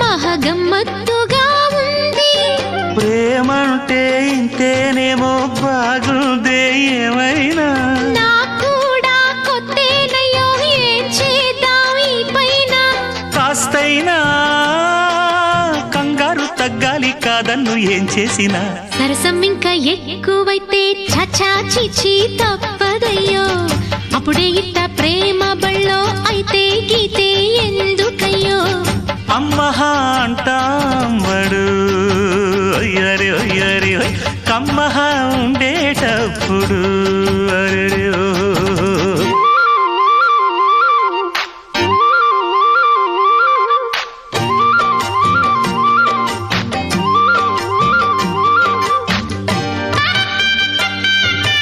మహగమ్మత్తుగా ఉంది. ప్రేమంటే ఇంతేనేమో బాగుందే ఏమైనా? కూడా ఏం కాస్తైనా కంగారు తగ్గాలి ఏం చేసినా? సరసం ఇంకా ఎక్కువైతే చచా చిచి తప్పదయ్యో. అప్పుడే ఇట్ట అమ్మహా అంటాంబడు. ఒయ్యరి ఒయ్యరి కమ్మహా ఉండేటప్పుడు. అరే